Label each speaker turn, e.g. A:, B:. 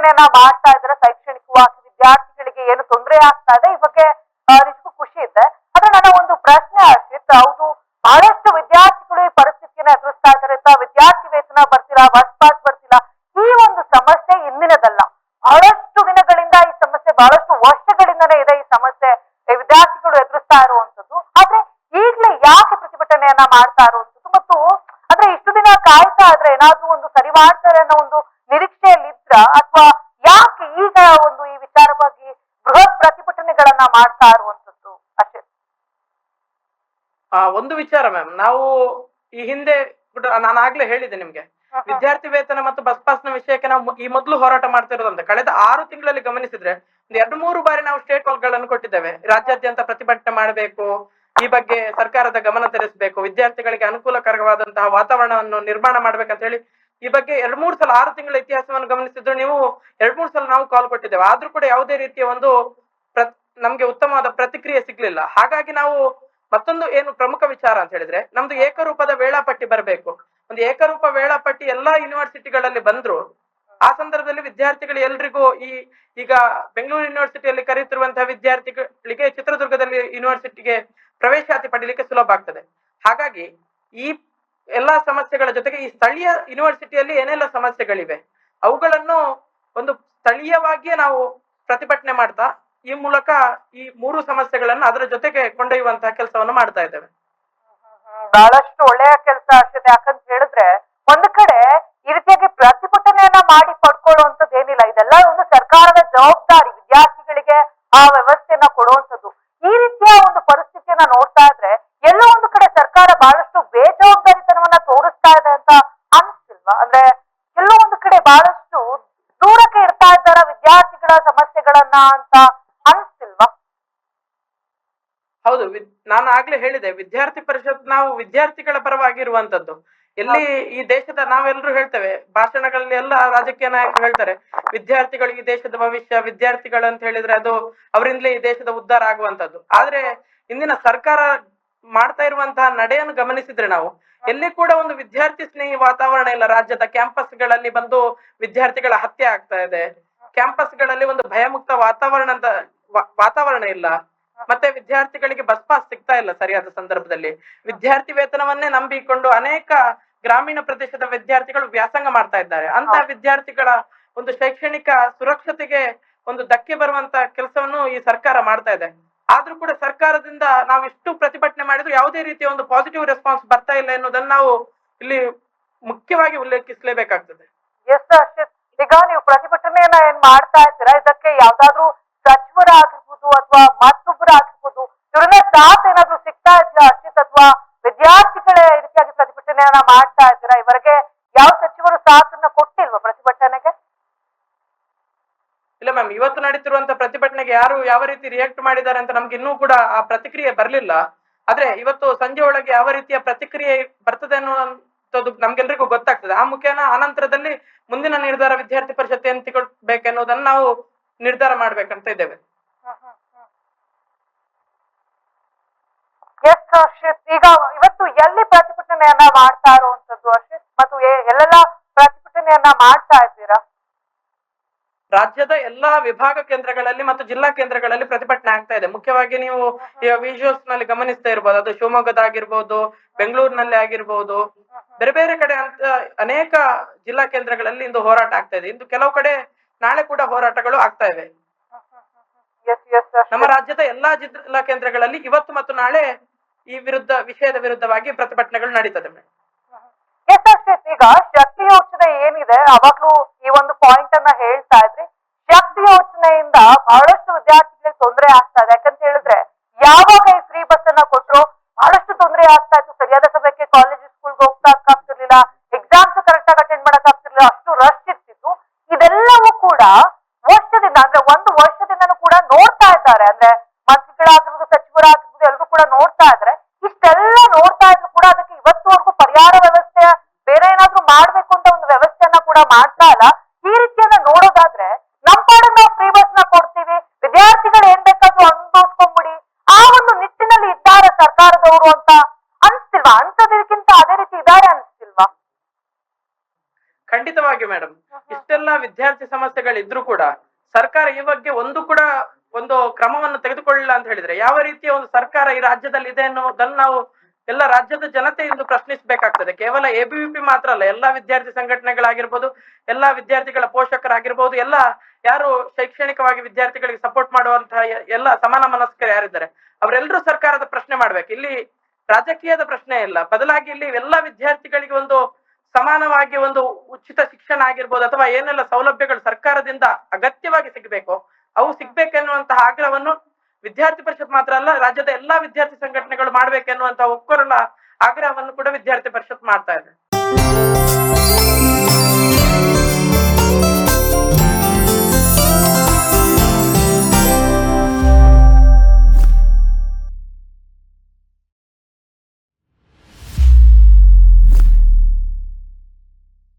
A: ಪ್ರತಿಭಟನೆಯನ್ನ ಮಾಡ್ತಾ ಇದ್ರೆ ಶೈಕ್ಷಣಿಕವಾಗಿ ವಿದ್ಯಾರ್ಥಿಗಳಿಗೆ ಏನು ತೊಂದರೆ ಆಗ್ತಾ ಇದೆ? ಈ ಬಗ್ಗೆ ನಿಜಕ್ಕೂ ಖುಷಿ ಇದೆ. ಆದ್ರೆ ನನ್ನ ಒಂದು ಪ್ರಶ್ನೆ ಹರ್ಷಿತ್ ಹೌದು, ಬಹಳಷ್ಟು ವಿದ್ಯಾರ್ಥಿಗಳು ಈ ಪರಿಸ್ಥಿತಿಯನ್ನ ಎದುರಿಸ್ತಾ ಇದ್ದಾರೆ. ವಿದ್ಯಾರ್ಥಿ ವೇತನ ಬರ್ತಿಲ್ಲ ಬಸ್ ಪಾಸ್ ಬರ್ತಿಲ್ಲ ಈ ಒಂದು ಸಮಸ್ಯೆ ಇಂದಿನದಲ್ಲ ಬಹಳಷ್ಟು ದಿನಗಳಿಂದ ಈ ಸಮಸ್ಯೆ, ಬಹಳಷ್ಟು ವರ್ಷಗಳಿಂದನೇ ಇದೆ ಈ ಸಮಸ್ಯೆ. ವಿದ್ಯಾರ್ಥಿಗಳು ಎದುರಿಸ್ತಾ ಇರುವಂತದ್ದು ಆದ್ರೆ ಈಗಲೇ ಯಾಕೆ ಪ್ರತಿಭಟನೆಯನ್ನ ಮಾಡ್ತಾ ಇರುವಂತದ್ದು ಮತ್ತು, ಅಂದ್ರೆ ಇಷ್ಟು ದಿನ ಕಾಯ್ತಾ ಇದ್ರೆ ಏನಾದ್ರೂ ಒಂದು ಸರಿ ಮಾಡ್ತಾರೆ ಅನ್ನೋ ಒಂದು ನಿರೀಕ್ಷೆಯಲ್ಲಿ ಇದ್ರ ಅಥವಾ ಯಾಕೆ ಈಗ ಒಂದು ಈ ವಿಚಾರವಾಗಿ ಬೃಹತ್ ಪ್ರತಿಭಟನೆಗಳನ್ನ ಮಾಡ್ತಾ ಇರುವಂತದ್ದು ಅಷ್ಟೇ.
B: ಆ ಒಂದು ವಿಚಾರ ಮ್ಯಾಮ್ ನಾವು ಈ ಹಿಂದೆ ನಾನು ಆಗ್ಲೇ ಹೇಳಿದೆ ನಿಮ್ಗೆ. ವಿದ್ಯಾರ್ಥಿ ವೇತನ ಮತ್ತು ಬಸ್ ಪಾಸ್ನ ವಿಷಯಕ್ಕೆ ನಾವು ಈ ಮೊದಲು ಹೋರಾಟ ಮಾಡ್ತಿರೋದಂತ. ಕಳೆದ ಆರು ತಿಂಗಳಲ್ಲಿ ಗಮನಿಸಿದ್ರೆ ಒಂದು ಎರಡು ಮೂರು ಬಾರಿ ನಾವು ಸ್ಟೇಟ್ಗಳನ್ನು ಕೊಟ್ಟಿದ್ದೇವೆ. ರಾಜ್ಯಾದ್ಯಂತ ಪ್ರತಿಭಟನೆ ಮಾಡಬೇಕು ಈ ಬಗ್ಗೆ ಸರ್ಕಾರದ ಗಮನ ತರಿಸಬೇಕು ವಿದ್ಯಾರ್ಥಿಗಳಿಗೆ ಅನುಕೂಲಕರವಾದಂತಹ ವಾತಾವರಣವನ್ನು ನಿರ್ಮಾಣ ಮಾಡ್ಬೇಕಂತ ಹೇಳಿ ಈ ಬಗ್ಗೆ ಎರಡ್ ಮೂರು ಸಲ ಆರು ತಿಂಗಳ ಇತಿಹಾಸವನ್ನು ಗಮನಿಸಿದ್ರು ನೀವು ಎರಡ್ ಮೂರು ಸಲ ನಾವು ಕಾಲ್ ಕೊಟ್ಟಿದ್ದೇವೆ. ಆದ್ರೂ ಕೂಡ ಯಾವುದೇ ರೀತಿಯ ಒಂದು ನಮ್ಗೆ ಉತ್ತಮವಾದ ಪ್ರತಿಕ್ರಿಯೆ ಸಿಗ್ಲಿಲ್ಲ. ಹಾಗಾಗಿ ನಾವು ಮತ್ತೊಂದು ಏನು ಪ್ರಮುಖ ವಿಚಾರ ಅಂತ ಹೇಳಿದ್ರೆ, ನಮ್ದು ಏಕರೂಪದ ವೇಳಾಪಟ್ಟಿ ಬರಬೇಕು. ಒಂದು ಏಕರೂಪ ವೇಳಾಪಟ್ಟಿ ಎಲ್ಲಾ ಯೂನಿವರ್ಸಿಟಿಗಳಲ್ಲಿ ಬಂದ್ರು, ಆ ಸಂದರ್ಭದಲ್ಲಿ ವಿದ್ಯಾರ್ಥಿಗಳು ಎಲ್ರಿಗೂ ಈ, ಈಗ ಬೆಂಗಳೂರು ಯೂನಿವರ್ಸಿಟಿಯಲ್ಲಿ ಕರೆಯುತ್ತಿರುವಂತಹ ವಿದ್ಯಾರ್ಥಿಗಳಿಗೆ ಚಿತ್ರದುರ್ಗದಲ್ಲಿ ಯೂನಿವರ್ಸಿಟಿಗೆ ಪ್ರವೇಶಾತಿ ಪಡೀಲಿಕ್ಕೆ ಸುಲಭ ಆಗ್ತದೆ. ಹಾಗಾಗಿ ಈ ಎಲ್ಲಾ ಸಮಸ್ಯೆಗಳ ಜೊತೆಗೆ ಈ ಸ್ಥಳೀಯ ಯೂನಿವರ್ಸಿಟಿಯಲ್ಲಿ ಏನೆಲ್ಲ ಸಮಸ್ಯೆಗಳಿವೆ, ಅವುಗಳನ್ನು ಒಂದು ಸ್ಥಳೀಯವಾಗಿಯೇ ನಾವು ಪ್ರತಿಭಟನೆ ಮಾಡ್ತಾ ಈ ಮೂಲಕ ಈ ಮೂರು ಸಮಸ್ಯೆಗಳನ್ನು ಅದರ ಜೊತೆಗೆ ಕೊಂಡೊಯ್ಯುವಂತಹ ಕೆಲಸವನ್ನು ಮಾಡ್ತಾ ಇದ್ದೇವೆ.
A: ಬಹಳಷ್ಟು ಒಳ್ಳೆಯ ಕೆಲಸ ಆಗ್ತದೆ. ಯಾಕಂತ ಹೇಳಿದ್ರೆ ಒಂದು ಕಡೆ ಈ ರೀತಿಯಾಗಿ ಪ್ರತಿಭಟನೆಯನ್ನ ಮಾಡಿ ಪಡ್ಕೊಳ್ಳುವಂತದ್ದು ಏನಿಲ್ಲ. ಇದೆಲ್ಲ ಒಂದು ಸರ್ಕಾರದ ಜವಾಬ್ದಾರಿ ವಿದ್ಯಾರ್ಥಿಗಳಿಗೆ ಆ ವ್ಯವಸ್ಥೆಯನ್ನ ಕೊಡುವಂತದ್ದು ಈ ರೀತಿಯ ಒಂದು ಪರಿಸ್ಥಿತಿಯನ್ನ ನೋಡ್ತಾ ಇದ್ರೆ ಎಲ್ಲೋ ಒಂದು ಕಡೆ ಸರ್ಕಾರ ಬಹಳಷ್ಟು ಬೇಜವಾಬ್ದಾರಿತನವನ್ನ ತೋರಿಸ್ತಾ ಇದೆ ಅಂತ ಅನ್ಸ್ತಿಲ್ವಾ? ಅಂದ್ರೆ ಎಲ್ಲೋ ಒಂದು ಕಡೆ ಬಹಳಷ್ಟು ದೂರಕ್ಕೆ ಇರ್ತಾ ಇದ್ದಾರ ವಿದ್ಯಾರ್ಥಿಗಳ ಸಮಸ್ಯೆಗಳನ್ನ ಅಂತ ಅನಿಸ್ತಿಲ್ವಾ
B: ಹೌದು ನಾನು ಆಗ್ಲೇ ಹೇಳಿದೆ, ವಿದ್ಯಾರ್ಥಿ ಪರಿಷತ್ ನಾವು ವಿದ್ಯಾರ್ಥಿಗಳ ಪರವಾಗಿ ಇರುವಂತದ್ದು ಎಲ್ಲಿ ಈ ದೇಶದ ನಾವೆಲ್ಲರೂ ಹೇಳ್ತೇವೆ, ಭಾಷಣಗಳಲ್ಲಿ ಎಲ್ಲ ರಾಜಕೀಯ ನಾಯಕರು ಹೇಳ್ತಾರೆ, ವಿದ್ಯಾರ್ಥಿಗಳು ಈ ದೇಶದ ಭವಿಷ್ಯ, ವಿದ್ಯಾರ್ಥಿಗಳು ಅಂತ ಹೇಳಿದ್ರೆ ಅದು ಅವರಿಂದಲೇ ಈ ದೇಶದ ಉದ್ಧಾರ ಆಗುವಂತದ್ದು. ಆದ್ರೆ ಇಂದಿನ ಸರ್ಕಾರ ಮಾಡ್ತಾ ಇರುವಂತಹ ನಡೆಯನ್ನು ಗಮನಿಸಿದ್ರೆ ನಾವು, ಎಲ್ಲಿ ಕೂಡ ಒಂದು ವಿದ್ಯಾರ್ಥಿ ಸ್ನೇಹಿ ವಾತಾವರಣ ಇಲ್ಲ. ರಾಜ್ಯದ ಕ್ಯಾಂಪಸ್ಗಳಲ್ಲಿ ಬಂದು ವಿದ್ಯಾರ್ಥಿಗಳ ಹತ್ಯೆ ಆಗ್ತಾ ಇದೆ. ಕ್ಯಾಂಪಸ್ಗಳಲ್ಲಿ ಒಂದು ಭಯಮುಕ್ತ ವಾತಾವರಣ ಅಂತ ವಾತಾವರಣ ಇಲ್ಲ. ಮತ್ತೆ ವಿದ್ಯಾರ್ಥಿಗಳಿಗೆ ಬಸ್ ಪಾಸ್ ಸಿಗ್ತಾ ಇಲ್ಲ ಸರಿಯಾದ ಸಂದರ್ಭದಲ್ಲಿ. ವಿದ್ಯಾರ್ಥಿ ವೇತನವನ್ನೇ ನಂಬಿಕೊಂಡು ಅನೇಕ ಗ್ರಾಮೀಣ ಪ್ರದೇಶದ ವಿದ್ಯಾರ್ಥಿಗಳು ವ್ಯಾಸಂಗ ಮಾಡ್ತಾ ಇದ್ದಾರೆ. ಅಂತ ವಿದ್ಯಾರ್ಥಿಗಳ ಒಂದು ಶೈಕ್ಷಣಿಕ ಸುರಕ್ಷತೆಗೆ ಒಂದು ಧಕ್ಕೆ ಬರುವಂತ ಕೆಲಸವನ್ನು ಈ ಸರ್ಕಾರ ಮಾಡ್ತಾ ಇದೆ. ಆದ್ರೂ ಕೂಡ ಸರ್ಕಾರದಿಂದ ನಾವು ಇಷ್ಟು ಪ್ರತಿಭಟನೆ ಮಾಡಿದ್ರು ಯಾವುದೇ ರೀತಿಯ ಒಂದು ಪಾಸಿಟಿವ್ ರೆಸ್ಪಾನ್ಸ್ ಬರ್ತಾ ಇಲ್ಲ ಎನ್ನುವುದನ್ನು ನಾವು ಇಲ್ಲಿ ಮುಖ್ಯವಾಗಿ ಉಲ್ಲೇಖಿಸಲೇಬೇಕಾಗ್ತದೆ.
A: ಈಗ ನೀವು ಪ್ರತಿಭಟನೆಯನ್ನ ಏನ್ ಮಾಡ್ತಾ ಇದ್ದೀರಾ? ಇದಕ್ಕೆ ಯಾವ್ದಾದ್ರು ಸಚಿವರಾಗಿರ್ಬೋದು ಅಥವಾ ಮತ್ತೊಬ್ಬರಾಗಿರ್ಬೋದು ಇವ್ರನ್ನ ಸಾಥ್ ಏನಾದ್ರು ಸಿಗ್ತಾ ಇದೆಯಾ ಅರ್ಷಿತ್ ಅಥವಾ ವಿದ್ಯಾರ್ಥಿಗಳೇ ಈ ರೀತಿಯಾಗಿ ಪ್ರತಿಭಟನೆಯನ್ನ ಮಾಡ್ತಾ ಇದ್ದೀರಾ? ಇವರಿಗೆ ಯಾವ ಸಚಿವರು ಸಾಥನ್ನ ಕೊಟ್ಟಿಲ್ವಾ ಪ್ರತಿಭಟನೆಗೆ?
B: ಇಲ್ಲ ಮ್ಯಾಮ್, ಇವತ್ತು ನಡೀತಿರುವಂತ ಪ್ರತಿಭಟನೆಗೆ ಯಾರು ಯಾವ ರೀತಿ ರಿಯಾಕ್ಟ್ ಮಾಡಿದ್ದಾರೆ ಅಂತ ನಮ್ಗೆ ಇನ್ನೂ ಕೂಡ ಆ ಪ್ರತಿಕ್ರಿಯೆ ಬರ್ಲಿಲ್ಲ. ಆದ್ರೆ ಇವತ್ತು ಸಂಜೆ ಒಳಗೆ ಯಾವ ರೀತಿಯ ಪ್ರತಿಕ್ರಿಯೆ ಬರ್ತದೆ ಅನ್ನುವಂಥದ್ದು ನಮ್ಗೆಲ್ರಿಗೂ ಗೊತ್ತಾಗ್ತದೆ. ಆ ಮುಖೇನ ಆನಂತರದಲ್ಲಿ ಮುಂದಿನ ನಿರ್ಧಾರ ವಿದ್ಯಾರ್ಥಿ ಪರಿಷತ್ ಏನ್ ತಗೊಳ್ಬೇಕೆನ್ನುವುದನ್ನು ನಾವು ನಿರ್ಧಾರ ಮಾಡ್ಬೇಕಂತ ಇದ್ದೇವೆ.
A: ಎಸ್ ಹರ್ಷಿತ್ ಈಗ ಇವತ್ತು ಎಲ್ಲಿ ಪ್ರತಿಭಟನೆಯನ್ನ ಮಾಡ್ತಾ ಇರುವಂತದ್ದು ಹರ್ಷಿತ್ ಮತ್ತು ಎಲ್ಲೆಲ್ಲ ಪ್ರತಿಭಟನೆಯನ್ನ ಮಾಡ್ತಾ ಇದ್ದೀರಾ?
B: ರಾಜ್ಯದ ಎಲ್ಲಾ ವಿಭಾಗ ಕೇಂದ್ರಗಳಲ್ಲಿ ಮತ್ತು ಜಿಲ್ಲಾ ಕೇಂದ್ರಗಳಲ್ಲಿ ಪ್ರತಿಭಟನೆ ಆಗ್ತಾ ಇದೆ. ಮುಖ್ಯವಾಗಿ ನೀವು ವಿಜುವಲ್ಸ್ನಲ್ಲಿ ಗಮನಿಸ್ತಾ ಇರ್ಬೋದು. ಅದು ಶಿವಮೊಗ್ಗದ ಆಗಿರ್ಬೋದು ಬೆಂಗಳೂರಿನಲ್ಲಿ ಆಗಿರ್ಬೋದು. ಬೇರೆ ಬೇರೆ ಕಡೆ ಅಂತ ಅನೇಕ ಜಿಲ್ಲಾ ಕೇಂದ್ರಗಳಲ್ಲಿ ಇಂದು ಹೋರಾಟ ಆಗ್ತಾ ಇದೆ. ಇಂದು ಕೆಲವು ಕಡೆ ನಾಳೆ ಕೂಡ ಹೋರಾಟಗಳು ಆಗ್ತಾ ಇವೆ. ನಮ್ಮ ರಾಜ್ಯದ ಎಲ್ಲಾ ಜಿಲ್ಲಾ ಕೇಂದ್ರಗಳಲ್ಲಿ ಇವತ್ತು ಮತ್ತು ನಾಳೆ ಈ ವಿರುದ್ಧ, ವಿಷಯದ ವಿರುದ್ಧವಾಗಿ ಪ್ರತಿಭಟನೆಗಳು ನಡೀತದೆ
A: ಈಗ ಶಕ್ತಿ ಯೋಚನೆ ಏನಿದೆ, ಅವಾಗ್ಲೂ ಈ ಒಂದು ಪಾಯಿಂಟ್ ಅನ್ನ ಹೇಳ್ತಾ ಇದ್ರಿ. ಶಕ್ತಿ ಯೋಚನೆಯಿಂದ ಬಹಳಷ್ಟು ವಿದ್ಯಾರ್ಥಿಗಳಿಗೆ ಕೂಡ ಮಾಡ್ತಾ ಇಲ್ಲ. ಈ ರೀತಿಯನ್ನ ನೋಡೋದಾದ್ರೆ ನಮ್ ಪಾಡನ್ನ ನಾವು ಫ್ರೀ ಬಸ್ನ ಕೊಡ್ತೀವಿ. ವಿದ್ಯಾರ್ಥಿಗಳು ಏನ್ ಬೇಕಾದ್ರೂ ಅನುಭವಿಸ್ಕೊಂಡ್ಬಿಡಿ ಆ ಒಂದು ನಿಟ್ಟಿನಲ್ಲಿ ಇದ್ದಾರೆ ಸರ್ಕಾರದವರು ಅಂತ ಅನ್ಸ್ತಿಲ್ವಾ? ಅಂತದಕ್ಕಿಂತ ಅದೇ ರೀತಿ ಇದ್ದಾರೆ ಅನ್ಸ್ತಿಲ್ವಾ?
B: ಖಂಡಿತವಾಗಿ ಮೇಡಮ್. ಇಷ್ಟೆಲ್ಲ ವಿದ್ಯಾರ್ಥಿ ಸಮಸ್ಯೆಗಳಿದ್ರು ಕೂಡ ಸರ್ಕಾರ ಈ ಬಗ್ಗೆ ಒಂದು ಕೂಡ ಒಂದು ಕ್ರಮವನ್ನು ತೆಗೆದುಕೊಳ್ಳಿಲ್ಲ ಅಂತ ಹೇಳಿದ್ರೆ ಯಾವ ರೀತಿಯ ಒಂದು ಸರ್ಕಾರ ಈ ರಾಜ್ಯದಲ್ಲಿ ಇದೆ ಅನ್ನೋದನ್ನ ನಾವು ಎಲ್ಲ ರಾಜ್ಯದ ಜನತೆ ಇಂದು ಪ್ರಶ್ನಿಸಬೇಕಾಗ್ತದೆ. ಕೇವಲ ಎಬಿವಿಪಿ ಮಾತ್ರ ಅಲ್ಲ, ಎಲ್ಲಾ ವಿದ್ಯಾರ್ಥಿ ಸಂಘಟನೆಗಳಾಗಿರ್ಬೋದು, ಎಲ್ಲಾ ವಿದ್ಯಾರ್ಥಿಗಳ ಪೋಷಕರಾಗಿರ್ಬೋದು, ಎಲ್ಲ ಯಾರು ಶೈಕ್ಷಣಿಕವಾಗಿ ವಿದ್ಯಾರ್ಥಿಗಳಿಗೆ ಸಪೋರ್ಟ್ ಮಾಡುವಂತಹ ಎಲ್ಲ ಸಮಾನ ಮನಸ್ಕರು ಯಾರಿದ್ದಾರೆ? ಅವರೆಲ್ಲರೂ ಸರ್ಕಾರದ ಪ್ರಶ್ನೆ ಮಾಡ್ಬೇಕು. ಇಲ್ಲಿ ರಾಜಕೀಯದ ಪ್ರಶ್ನೆ ಇಲ್ಲ. ಬದಲಾಗಿ ಇಲ್ಲಿ ಎಲ್ಲ ವಿದ್ಯಾರ್ಥಿಗಳಿಗೆ ಒಂದು ಸಮಾನವಾಗಿ ಒಂದು ಉಚಿತ ಶಿಕ್ಷಣ ಆಗಿರ್ಬೋದು, ಅಥವಾ ಏನೆಲ್ಲ ಸೌಲಭ್ಯಗಳು ಸರ್ಕಾರದಿಂದ ಅಗತ್ಯವಾಗಿ ಸಿಗಬೇಕು, ಅವು ಸಿಗ್ಬೇಕೆನ್ನುವಂತಹ ಆಗ್ರಹವನ್ನು ವಿದ್ಯಾರ್ಥಿ ಪರಿಷತ್ ಮಾತ್ರ ಅಲ್ಲ, ರಾಜ್ಯದ ಎಲ್ಲಾ ವಿದ್ಯಾರ್ಥಿ ಸಂಘಟನೆಗಳು ಮಾಡ್ಬೇಕೆನ್ನುವಂತಹ ಒಕ್ಕೊರಲ ಆಗ್ರಹವನ್ನು ಕೂಡ ವಿದ್ಯಾರ್ಥಿ ಪರಿಷತ್ ಮಾಡ್ತಾ ಇದೆ.